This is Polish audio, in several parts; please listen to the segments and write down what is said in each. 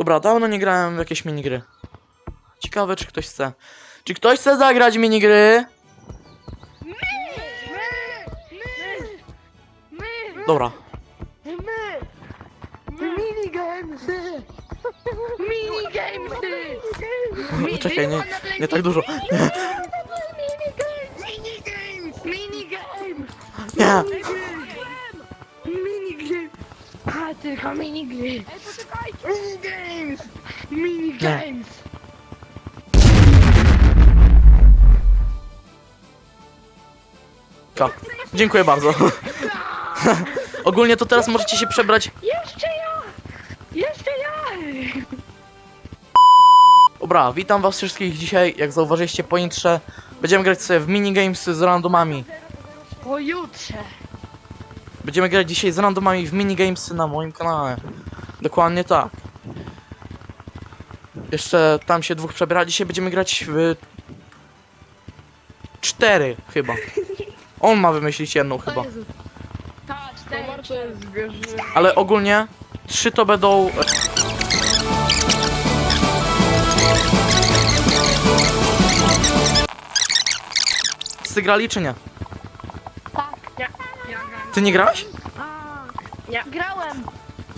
Dobra, dawno nie grałem w jakieś minigry. Ciekawe, czy ktoś chce. Czy ktoś chce zagrać minigry? Dobra. Minigamesy! Minigamesy! Czekaj, nie, nie tak dużo. Minigames! Minigames! Nie. Minigame! A, tylko minigame! Minigames! Minigames! Ka. Dziękuję bardzo. Ogólnie to teraz możecie się przebrać. Jeszcze ja! Jeszcze ja! Dobra, witam was wszystkich dzisiaj. Jak zauważyliście po intrze, będziemy grać sobie w minigames z randomami. Pojutrze! Będziemy grać dzisiaj z randomami w minigamesy na moim kanale. Dokładnie tak. Jeszcze tam się dwóch przebiera. Dzisiaj będziemy grać w... Cztery chyba. On ma wymyślić jedną chyba. Tak, cztery. Ale ogólnie trzy to będą... e, Wszyscy grali czy nie? Tak. Ja, ja Ty nie grałeś?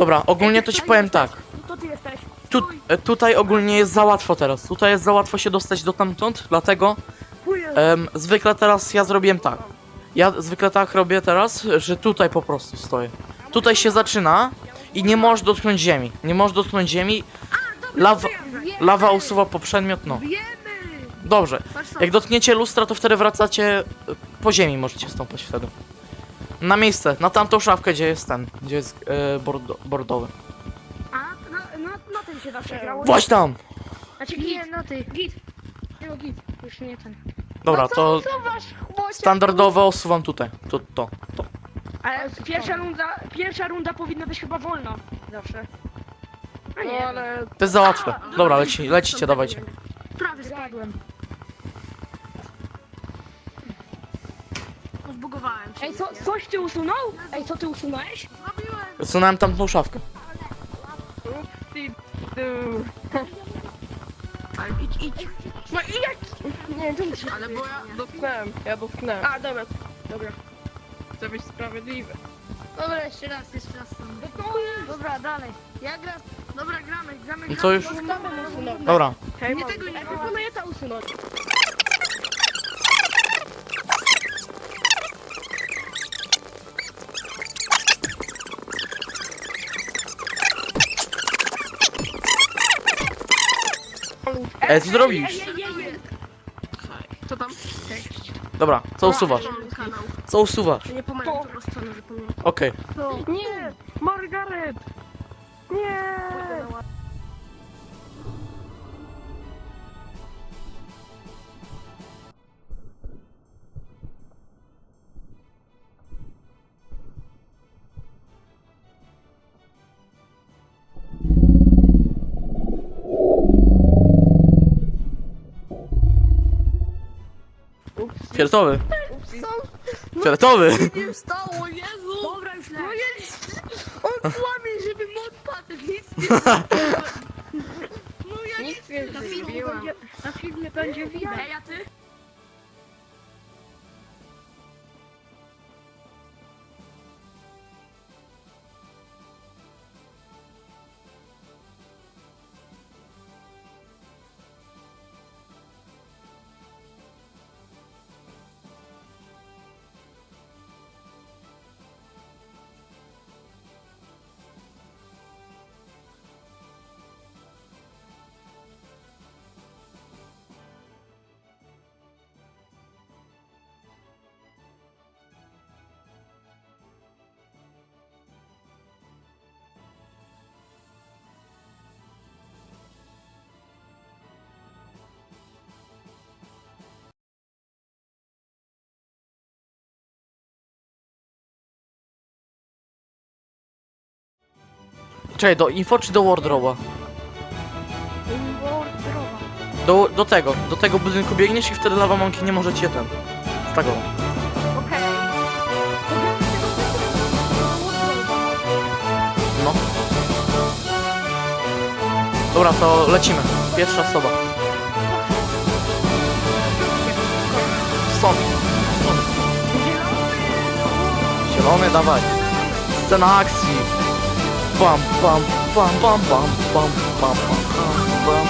Dobra, ogólnie to ci powiem tak. No to ty jesteś. Tu, e, tutaj ogólnie jest za łatwo teraz. Tutaj jest za łatwo się dostać do tamtąd, dlatego em, zwykle teraz ja zrobiłem tak. Ja zwykle tak robię teraz, że tutaj po prostu stoję. Tutaj się zaczyna i nie możesz dotknąć ziemi. Nie możesz dotknąć ziemi. Lawa, lawa usuwa po przedmiot, no. Wiemy! Dobrze. Jak dotkniecie lustra, to wtedy wracacie e, po ziemi, możecie stąpać wtedy. Na miejsce, na tamtą szafkę, gdzie jest ten, gdzie jest e, bordo, bordowy. A, na, na, na tym się zawsze grało. Właśnie tam! Znaczy nie, na ty. Git. Nie, git. Już nie ten. Dobra, to standardowo osuwam tutaj. To, to, to. Ale pierwsza runda, pierwsza runda powinna być chyba wolna. Zawsze. A nie, ale... To jest za łatwe. Dobra, leci, lecicie, dawajcie. Prawie spadłem. Ej, co, coś ty usunął? Ej, co ty usunąłeś? Zrobiłem. Odsunąłem tamtą szafkę. Idź, idź. No i jak? Nie, to muszę. Ale bo ja dotknąłem, ja dotknąłem. A, dobra. Dobra. Chcę być sprawiedliwy. Dobra, jeszcze raz, jeszcze raz. Dobra, dalej. Ja gram. Dobra, gramy, gramy. No to już- gramy. Dobra. Hej, Nie tego nie proponuję to usunąć. E, co ej. Co tam? Dobra, co usuwasz? Kanał. Co usuwasz? Nie pomagam to stronę, że. Okej. Nie! Margaret! Nie! Fioletowy. Fioletowy. Nie stało, Jezu! Dobra, już! On kłamie, żeby mod padł, nic nie No ja nic nie zrobiłam. na filmie będzie widać. Ej, a ty? Czekaj, do info czy do wardroba? Do, do tego, do tego budynku biegniesz i wtedy lawa monkey nie może cię ten. Tak. Okej. No. Dobra, to lecimy. Pierwsza osoba. Stąd. Zielony, dawaj. Scena akcji. Bam, bam, bam, bam, bam, bam, bam, bam, bam.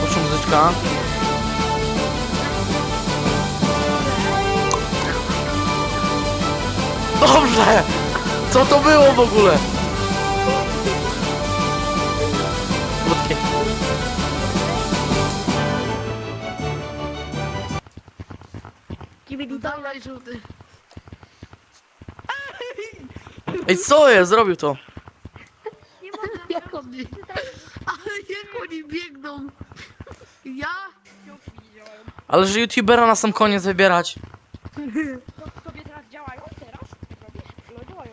Proszę muzyczka. Dobrze! Co to było w ogóle? Krótkie. Dawaj żółty. Ej, co jest? Zrobił to. Jak oni... Ale jak oni biegną. Ja? Ale że youtubera na sam koniec wybierać. Tobie teraz działają? Teraz? Robisz? No działają.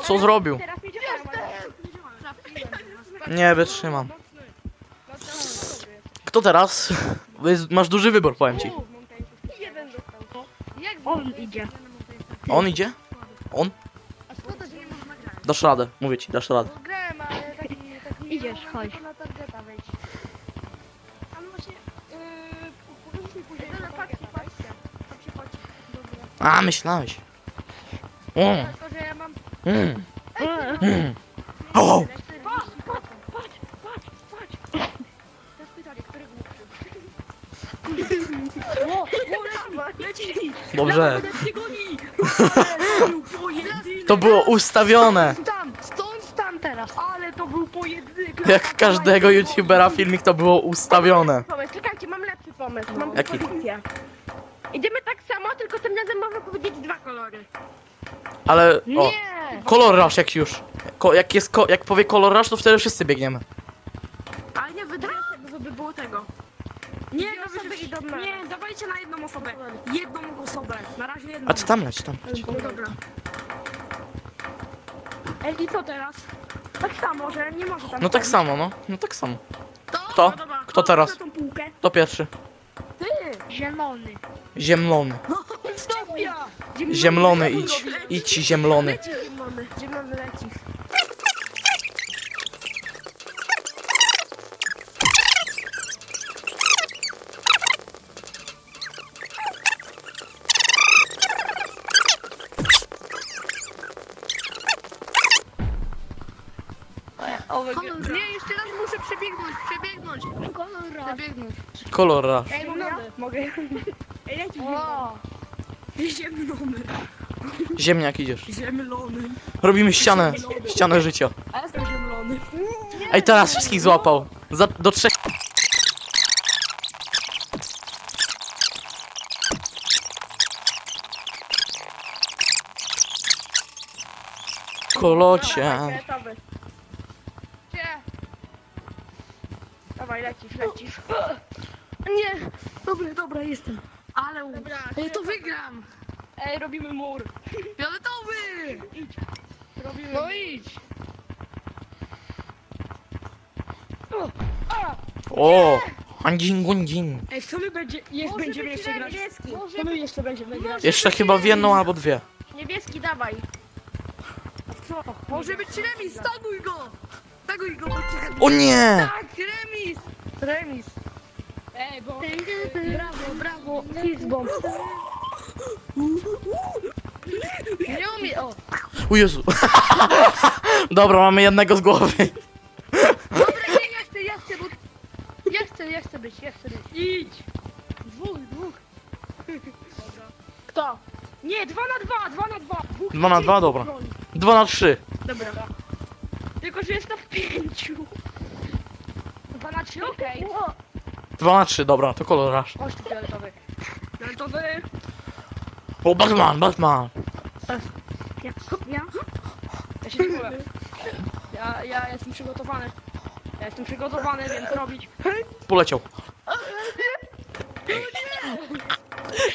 o. Co zrobił? Teraz nie działają, ale... Nie wytrzymam. To. Kto teraz? Bo jest- Masz duży wybór, powiem ci. Jeden dostał. Jak On idzie. On idzie? Dasz radę, mówię ci, dasz radę. Bo grałem, ale taki... taki Idziesz, chodź. Na targeta wejść. A no właśnie, yy, pokażesz mi później. Dobra, patrzcie, patrzcie. Patrzcie, patrzcie. Dobra. A, myślałeś. Mm, Tylko, że ja mam... mm, mm. O! Patrz, patrz, patrz, patrz, patrz. Teraz pytanie, który głupszy? O, o, leci, leci. Dobrze. Leci goni. To było ustawione. Tam, stąd, tam teraz. Ale to był pojedynek. Jak każdego youtubera filmik to było ustawione. Pomysł, czekajcie, mam lepszy pomysł. Mam Jaki? propozycję. Idziemy tak samo, tylko tym razem można powiedzieć dwa kolory. Ale, o, Nie! kolor rush jak już. Ko, jak jest, ko, jak powie kolor rush, to wtedy wszyscy biegniemy. Ale nie wydaje się, żeby było tego. Nie, no osoby idą na... Nie, dawajcie na jedną osobę. Jedną osobę. Na razie jedną. A ty tam leć, tam. No dobra. Ej, i co teraz? Tak samo, że nie może tam No tak wchodzić. samo, no. No tak samo. To? Kto? No dobra, Kto teraz? Tą półkę? To pierwszy. Ty! Zielony. Ziemlony. Ziemlony idź. Idź ziemlony. Leci ziemlony. Przebiegnąć. Kolor rush. Ej, mogę? Mogę. Ej, leci O! ziemlony. Ziemniak idziesz. Ziemlony. Robimy ścianę. Ścianę życia. A ja jestem ziemlony. Ej, teraz wszystkich złapał. Za, do trzech. Kolocie. Gotowy. Gdzie? Dawaj, lecisz, lecisz. Nie! Dobra, dobra, jestem. Ale u... Dobra, Ej, to wygram! Ej, robimy mur. Fioletowy! Idź. Robimy No idź! A! O! Andzin gundzin. Ej, co my będzie, jest, Może będziemy być jeszcze grać? niebieski. Co my jeszcze będziemy grać? Jeszcze chyba w jedną albo dwie. Niebieski, dawaj! Co? Może być remis, staguj go! Staguj go, bo cię... O nie! Tak, remis! Remis. Ej, bo... Brawo, brawo. Fizbomb. Nie umie... O! O Jezu. Dobra, mamy jednego z głowy. Dobra, nie, ja chcę, ja chcę, bo... Ja chcę, ja chcę być, ja chcę być. Idź. Dwóch, dwóch. Kto? Nie, dwa na dwa, dwa na dwa. Dwóch Dwa na dwa, dobra. Dwa na trzy. Dobra. Tylko, że jest na pięciu. Dwa na trzy, okej. Dwa na trzy, dobra, to kolor rush. Chodź tu fioletowy. Fioletowy. O, Batman, Batman. Ja, ja. Ja się nie boję. Ja, ja jestem przygotowany. Ja jestem przygotowany, więc robić. Poleciał.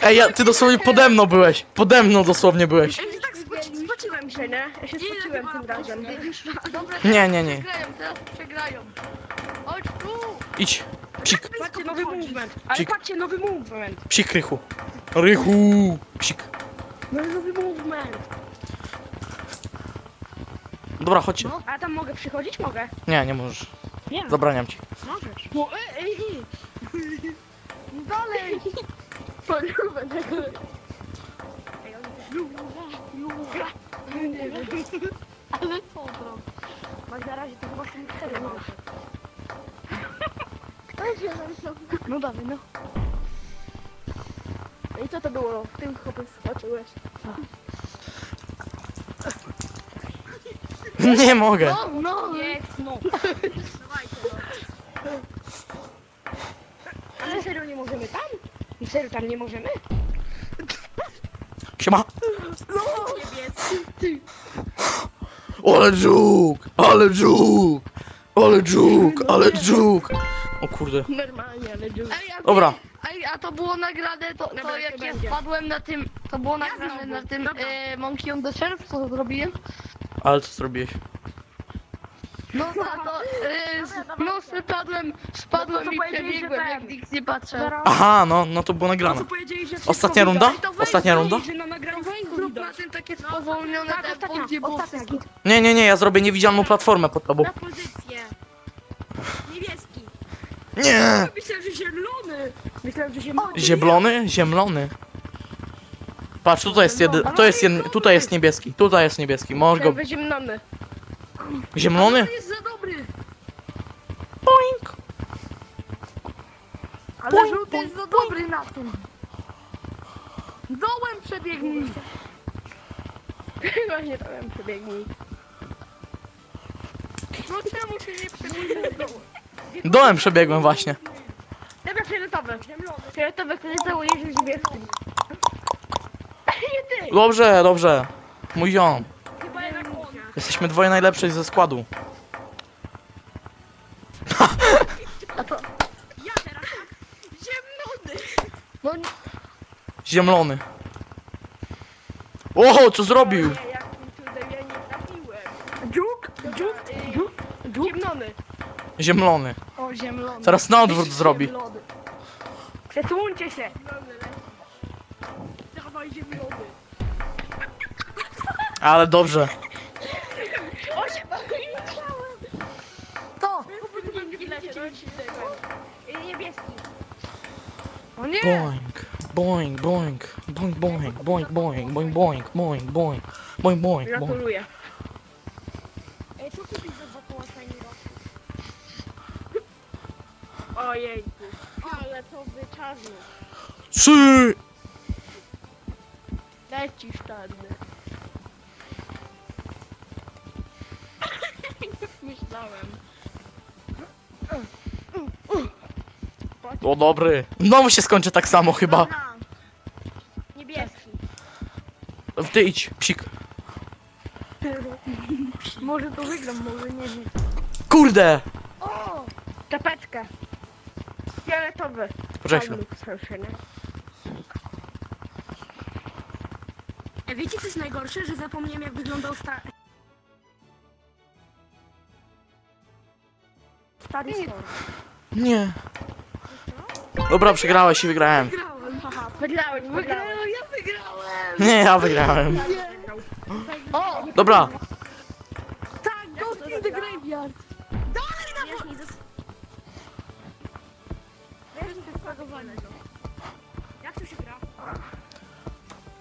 Ej, ja, ty dosłownie pode mną byłeś. Pode mną dosłownie byłeś. Ja się tak się, nie? Ja się Ile spociłem chyba tym razem. Dobra, Nie, nie, nie. przegrają, teraz przegrają. Chodź tu! Idź. Psik, Patrzcie, nowy movement. Ale patrzcie, nowy movement. psik rychu. Rychu. Psik. No nowy movement. Dobra, chodźcie. A ja tam mogę przychodzić? Mogę. Nie, nie możesz. Nie. Zabraniam ci. Możesz. No, ej, ej, ej. Dalej. Polubę tego. Ale co to? Masz na razie to chyba się nie chce. To się narysował. No dawaj, no. No I co to było? W tym chłopie skoczyłeś. Nie mogę. No, no. Nie, no. Ale serio nie możemy tam? Serio tam nie możemy? Niebieski. Ale dżuk! Ale dżuk! Ale dżuk! Ale dżuk! O kurde. Normalnie, ale dziur. Ej, a, Dobra. ej, a to było nagrane, to, to Dobra, jak to ja będzie. spadłem na tym, to było nagrane znowu. na tym Dobra. e, Monkey on the Shelf, co zrobiłem? Ale co zrobiłeś? No tak, to e, z, no spadłem, spadłem No to i powiedzieli, że przebiegłem, jak nikt nie patrzał. Zaraz. Aha, no, no to było nagrane. wszystko Ostatnia runda? Ej, to weź Ostatnia runda? że na nagraniu wszystko zrób na widać. tym takie spowolnione Tak, tempo, ostatnia, gdzie było ostatnia wszystko. git. Nie, nie, nie, ja zrobię niewidzialną platformę pod tobą. Na pozycję. Niebieski. Nie! Myślałem, że zielony. Myślałem, że się Ziemlony? Ziemlony. Patrz, tutaj jest jedy... to jest jed... tutaj jest niebieski. Tutaj jest niebieski. Możesz go... Ziemlony? jest za dobry. Boink! Ale żółty jest za dobry na tym. Dołem przebiegnij. Właśnie tam przebiegnij. No czemu się nie przebiegnij dołem? Dołem przebiegłem właśnie. Dobra. Fioletowe, które założysz niebieski. Nie ty. Dobrze, dobrze. Mój ziom. Jesteśmy dwoje najlepszych ze składu. Ja teraz tak. No Ziemlony. O, co zrobił? Nie, jak mi tutaj ja nie trafiłem. Dziuk? Dziuk? Dziuk? Ziemnony. Ziemlony. O, ziemlony. Teraz na odwrót zrobi. Ziemlony. Przesuńcie się. Dawaj ziemlony. Ale dobrze. O, się to. Niebieski. O nie. Boing, boing, boing, boing, boing, boing, boing, boing, boing, boing, boing, boing, boing, boing. Gratuluję. Ej, co kupić za dwa koła fajnego? Ojejku. Ale to wyczarno. Trzy! Leci sztadny. Myślałem. O dobry. Znowu się skończy tak samo chyba. Dobra. Niebieski. Ty idź, psik. Może to wygram, może nie wiem. Kurde! O! Czapeczkę. Fioletowy. Poczekaj chwilę. E, Wiecie co jest najgorsze? Że zapomniałem jak wyglądał sta... Stary Storm. Nie. Dobra, przegrałeś i wygrałem. Wygrałem, haha. Wygrałeś, wygrałeś. ja wygrałem. Nie, ja wygrałem. O, Dobra, tak, Ghost in the Graveyard. Wiesz, nie zas... Wiesz, nie zespagowanego. Jak to się gra?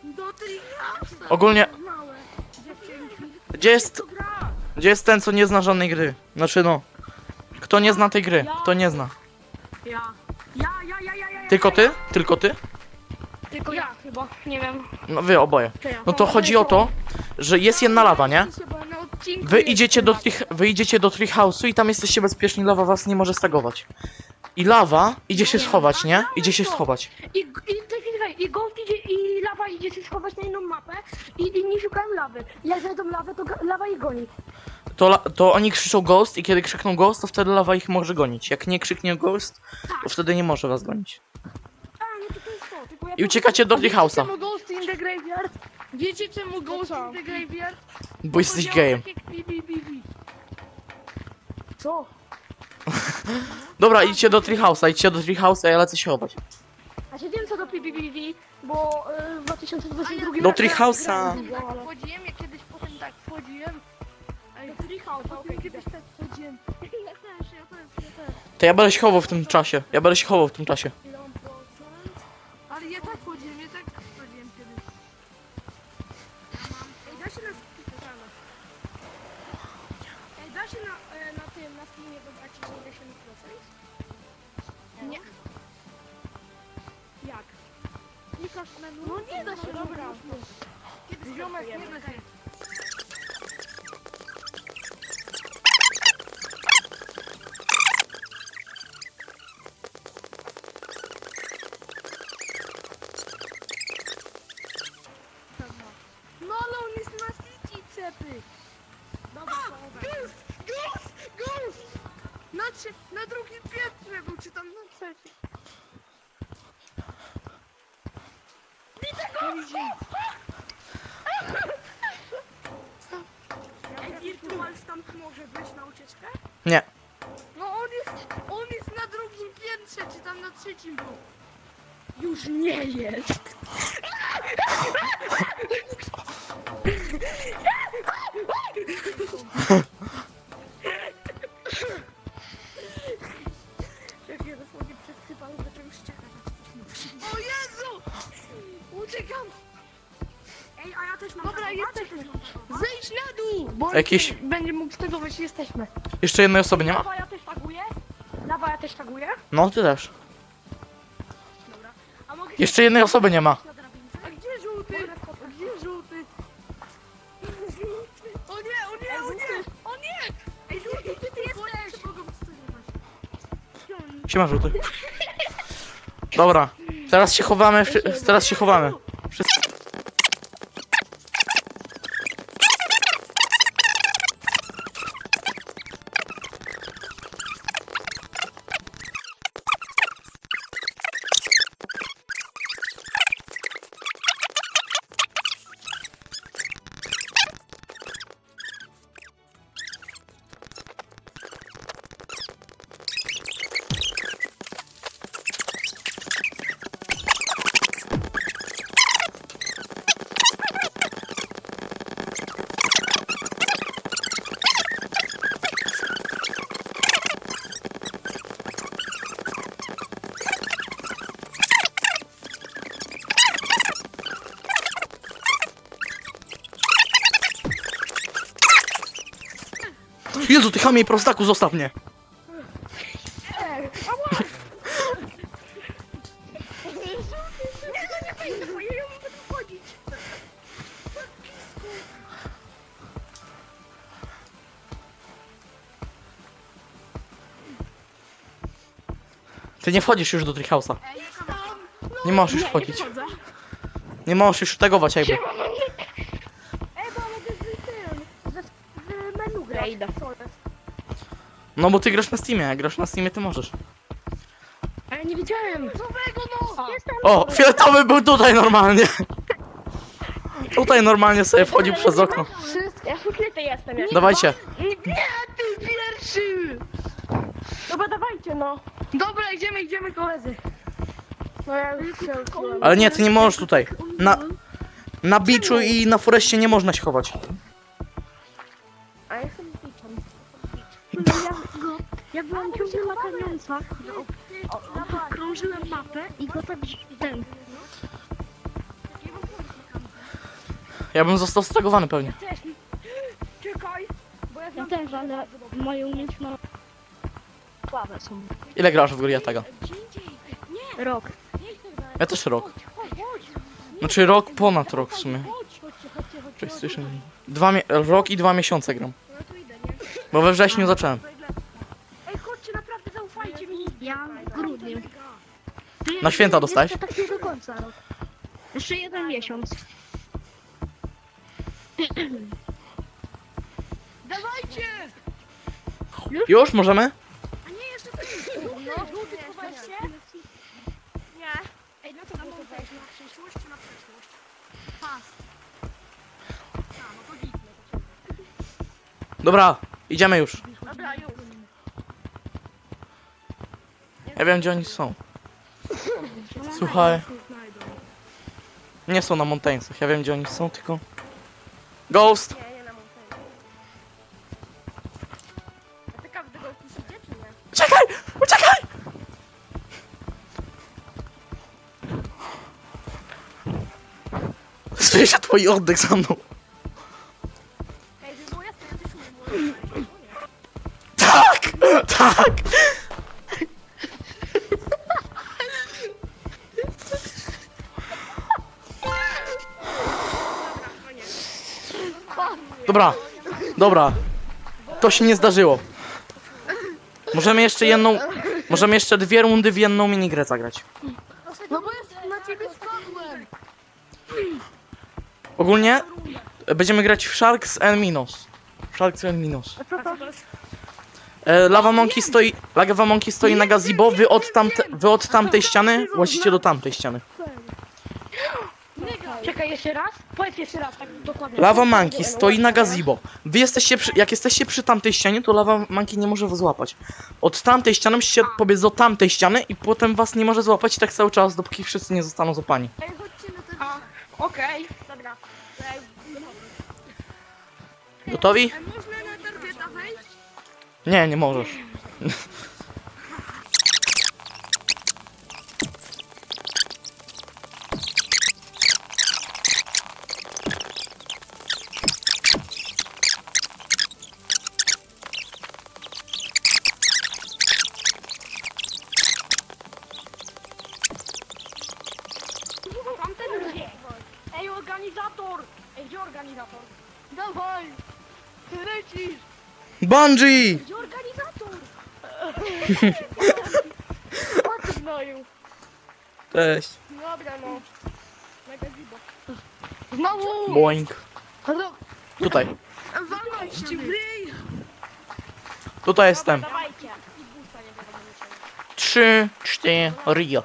Do Treehouse'a. ogólnie, Małe. Dziewczynki. gdzie jest, To gra. gdzie jest ten, co nie zna żadnej gry? Znaczy no, kto nie zna tej gry? Kto nie zna? Tylko ty? Tylko ty? Tylko ja chyba. Nie wiem. No wy oboje. No to chodzi o to, że jest jedna lawa, nie? Chyba na odcinku Wy jest idziecie do, tak. trich, wy idziecie do treehouse'u i tam jesteście bezpieczni, lawa was nie może stagować. I lawa idzie się schować, nie? Idzie się schować. I, i, czekaj, czekaj, i Ghost idzie, i lawa idzie się schować na inną mapę i inni szukają lawy. Jak znajdą lawę, to ga- lawa ich goni. To, la- to oni krzyczą ghost i kiedy krzykną ghost, to wtedy lawa ich może gonić. Jak nie krzyknie ghost, to wtedy nie może was gonić. A, no to to jest to. Tylko ja I uciekacie do treehouse'a, Czemu Ghost in the Graveyard? Wiecie czemu Ghost co? in the Graveyard? bo jesteś Powiedział gejem. tak jak. Co? Dobra, idźcie do treehouse'a, idźcie do treehouse'a, ja lecę się chować. A się wiem co do PBBV, bo y, w 2022 Do roku- treehouse'a. Tak wchodziłem, ja kiedyś potem tak wchodziłem. A Treehouse, okej. Kiedyś tak chodziłem. Ja też, ja też, ja też. To ja będę się chował w tym czasie. Ja będę się chował w tym czasie. Ile Klikasz menu. No nie da się, dobra. Ziomek, nie da się. Jakiś- nie będzie mógł z tego wyjść, jesteśmy. Jeszcze jednej osoby nie ma? Lawa ja też taguję? Lawa ja też taguję? No, ty też. Dobra. A mogę Jeszcze jednej osoby nie ma. na drabince? A gdzie żółty? A gdzie żółty? O nie, o nie, o nie! O nie! Ej, żółty, ty, ty jesteś! Siema, żółty. Dobra. Teraz się chowamy. wszy- Teraz się chowamy. Jezu, ty chamie prostaku, zostaw mnie. No. Ty nie wchodzisz już do Treehouse'a. Tam. Nie możesz już wchodzić. Nie możesz już tagować jakby. Ej, bo mogę z tym, ze, z menu grać. idę. Co jest? No bo ty grasz na Steamie, jak grasz na Steamie ty możesz. Ale nie widziałem. Nowego, no! Jestem O, fioletowy był tutaj normalnie. Tutaj normalnie sobie wchodził przez okno. Wszystko, ja ukryty jestem. Ja. Dawajcie. Nie, ty pierwszy! Dobra, dawajcie, no. Dobra, idziemy, idziemy koledzy. No ja już się ukryłem. Ale nie, ty nie możesz tutaj. Na, na beachu i na foreście nie można się chować. Byłam ciągle na kamioncach, krążyłem mapę i go tak ten. Ja bym został stagowany pewnie. Czekaj, bo ja Ja znam... też, ale moje umiejętności słabe są. Ile grasz w gry tego? Rok. Ja też rok. Chodź, chodź. Znaczy rok ponad rok w sumie. Chodź, chodźcie, chodźcie, chodźcie. PlayStation. Dwa mie- rok i dwa miesiące gram. No to idę, nie? Bo we wrześniu zacząłem. Ej, chodźcie, naprawdę zaufajcie mi. Ja w grudniu. Na święta dostałeś? Jeszcze tak nie do końca rok. Jeszcze jeden miesiąc. Dawajcie! Już możemy? A nie, jeszcze to jest. No, żółty, chowajcie. Nie. Ej, no to na wejść na przyszłość czy na przyszłość? Pas. A, no to gitne. Dobra, idziemy już. Dobra, już. Ja wiem gdzie oni są. Słuchaj. Nie są na Montainsach, ja wiem gdzie oni są, tylko... Ghost! Nie, nie na montażu. jakiś idzie, czy nie? Uciekaj! Uciekaj! Słyszę twój oddech za mną. Ej, żeby było jasne, ja też mówić. Tak! Tak! Dobra, dobra. To się nie zdarzyło. Możemy jeszcze jedną. Możemy jeszcze dwie rundy w jedną minigrę zagrać. No bo na ciebie spadłem. Ogólnie będziemy grać w Sharks and Minos. Sharks and Minos. E, Lava Monkey stoi. Lava Monkey stoi na gazebo, wy od, tamte, wy od tamtej ściany łazicie do tamtej ściany. Czekaj, jeszcze raz? Powiedz jeszcze raz, tak dokładnie. Lava Monkey stoi na gazebo. Wy jesteście przy, jak jesteście przy tamtej ścianie, to Lava Monkey nie może was złapać. Od tamtej ściany musicie pobiec do tamtej ściany i potem was nie może złapać i tak cały czas, dopóki wszyscy nie zostaną złapani. Ej, chodźcie na ten... A, okej. Dobra. Ej, Gotowi? Można na targeta wejść? Nie, nie możesz. Bungee! Gdzie organizator? O ty gnoju. Cześć. Dobra, no. Mega. Znowu. Boing. Tutaj. Walnąć. Tutaj jestem. Dawajcie. I busta nie wiadomo niczego. Trzy, cztery, Rio.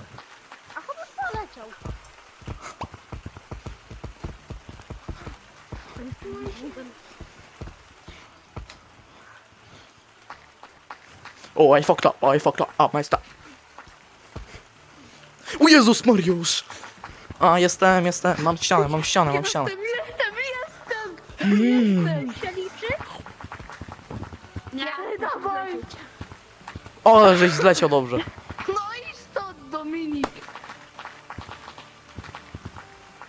A chyba poleciał. O, I fucked up, I fucked up, up my stuff. O Jezus Mariusz! A, jestem, jestem, mam ścianę, mam ścianę, mam ścianę. Jestem, jestem, jestem. Mm. Się liczy? Nie, dawaj. O, żeś zleciał dobrze. No i stąd, Dominik.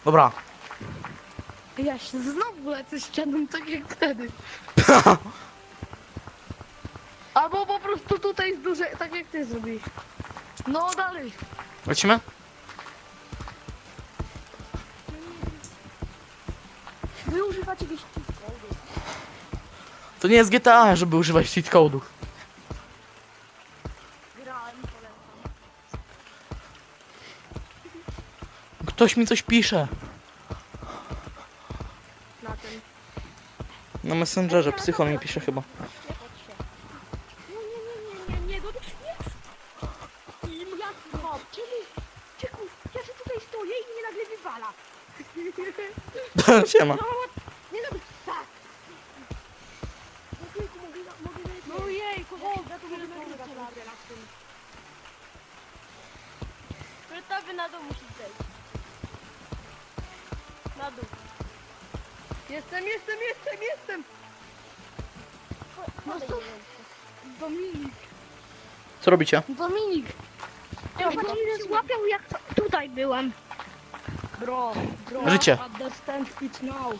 Dobra. Ja się znowu lecę ścianą tak jak wtedy. Albo po prostu tutaj jest duże, tak jak ty zrobiłeś. No dalej. Lecimy? Wy używacie jakichś To nie jest GTA, żeby używać cheat code'ów. grałem, polecam. Ktoś mi coś pisze. Na tym. Na Messengerze, psychon mi pisze chyba. Nie chodź się. Nie, nie, nie, nie, nie, nie, dotyk nie. I jak no, czemu? Czeku, ja się tutaj stoję i mnie nagle wywala. Siema. Nie tak. No jejku, o, na tym. Na dół musisz zejść. Na dół. Jestem, jestem, jestem, jestem. No co? Dominik. Co robicie? Dominik. Ja pani nie złapiał jak tutaj byłem. Bro, bro. Życie. Now.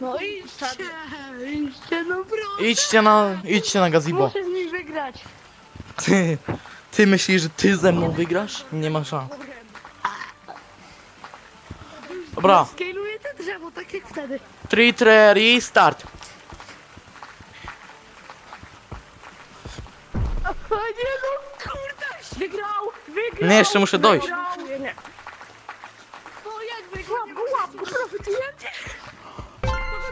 No idźcie, idźcie, no bro. Idźcie na, idźcie na gazebo. Muszę z nim wygrać. Ty, ty myślisz, że ty ze mną wygrasz? Nie ma szans. Dobra, Skailuję te drzewo, tak jak wtedy. 3, 4, start. O nie no, kurde. Wygrał! Wygrał! Nie, jeszcze muszę dojść. Wygrał! Nie, nie. No jak wygrał? Łap go, łap!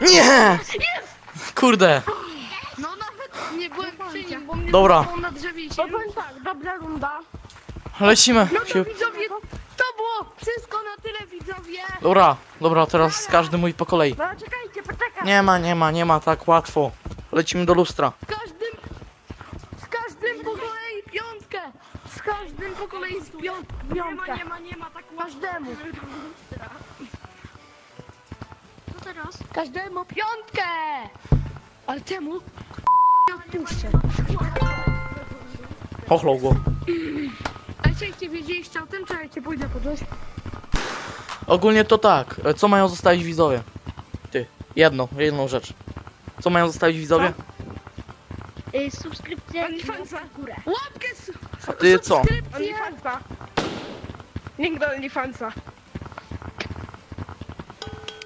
Nie! Kurde. No nawet nie byłem przy nim, bo mnie Dobra. na drzewie To powiem tak, dobra runda. Lecimy. No to Się... widzowie, to było wszystko na tyle widzowie. Dobra, dobra, teraz każdy mój po kolei. No czekajcie, poczekaj. Nie ma, nie ma, nie ma tak łatwo. Lecimy do lustra. Z każdym, z każdym po kolei piątkę. Z każdym po kolei z piąt, Nie ma, piątkę. nie ma, nie ma, tak Każdemu. Każdemu piątkę. Ale temu nie odpuszczę. Chochlą go. A czekajcie, wiedzieliście o tym, czekajcie, pójdę po coś. Ogólnie to tak. e, Co mają zostawić widzowie? Ty, jedną, jedną rzecz. Co mają zostawić widzowie? Y, subskrypcja OnlyFansa. w górę. Łapkę s- A ty co? subskrypcję. OnlyFansa. Link do OnlyFansa.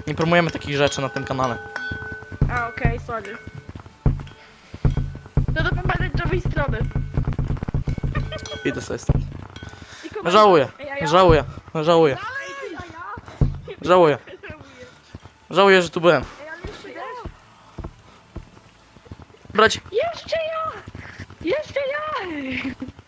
Nie promujemy takich rzeczy na tym kanale. A, okej, sorry. No to drugiej strony. Idę sobie stąd. I komentarz. Żałuję, Ej, a ja- żałuję, żałuję, Ej, a ja? żałuję. Żałuję, że tu byłem. Ej, ale jeszcze ja. Brać. Jeszcze ja! Jeszcze ja!